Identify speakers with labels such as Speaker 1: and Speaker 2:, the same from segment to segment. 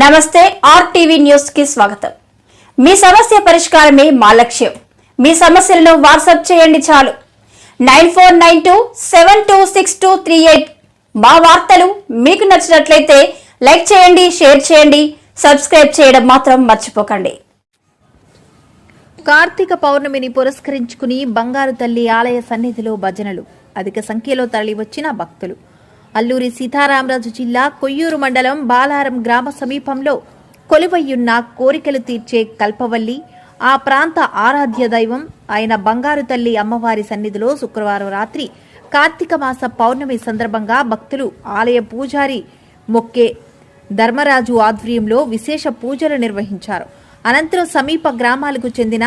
Speaker 1: నమస్తే ఆర్టీవీ న్యూస్కి స్వాగతం. మీ సమస్య పరిష్కారమే మా లక్ష్యం. మీ సమస్యలను వాట్సాప్ చేయండి చాలు. Nine four nine two seven two six two three eight మా వార్తలు మీకు నచ్చినట్లయితే లైక్ చేయండి షేర్ చేయండి సబ్స్క్రైబ్ చేయడం మాత్రం మర్చిపోకండి.
Speaker 2: కార్తీక పౌర్ణమిని పురస్కరించుకుని బంగారు తల్లి ఆలయ సన్నిధిలో భజనలు. అధిక సంఖ్యలో తరలివచ్చిన భక్తులు. అల్లూరి సీతారామరాజు జిల్లా కొయ్యూరు మండలం బాలారం గ్రామ సమీపంలో కొలువయ్యున్న కోరికలు తీర్చే కల్పవల్లి ఆ ప్రాంత ఆరాధ్య దైవం ఆయన బంగారు తల్లి అమ్మవారి సన్నిధిలో శుక్రవారం రాత్రి కార్తీక మాస పౌర్ణమి సందర్భంగా భక్తులు ఆలయ పూజారి మొక్కే ధర్మరాజు ఆధ్వర్యంలో విశేష పూజలు నిర్వహించారు. అనంతరం సమీప గ్రామాలకు చెందిన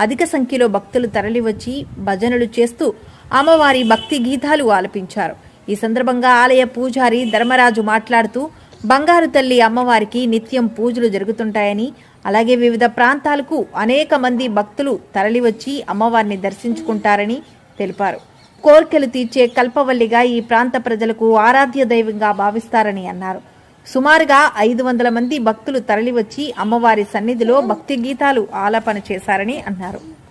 Speaker 2: అధిక సంఖ్యలో భక్తులు తరలివచ్చి భజనలు చేస్తూ అమ్మవారి భక్తి గీతాలు ఆలపించారు. ఈ సందర్భంగా ఆలయ పూజారి ధర్మరాజు మాట్లాడుతూ బంగారు తల్లి అమ్మవారికి నిత్యం పూజలు జరుగుతుంటాయని అలాగే వివిధ ప్రాంతాలకు అనేక మంది భక్తులు తరలివచ్చి అమ్మవారిని దర్శించుకుంటారని తెలిపారు. కోర్కెలు తీర్చే కల్పవల్లిగా ఈ ప్రాంత ప్రజలకు ఆరాధ్య దైవంగా భావిస్తారని అన్నారు. సుమారుగా ఐదు వందల మంది భక్తులు తరలివచ్చి అమ్మవారి సన్నిధిలో భక్తి గీతాలు ఆలాపన చేశారని అన్నారు.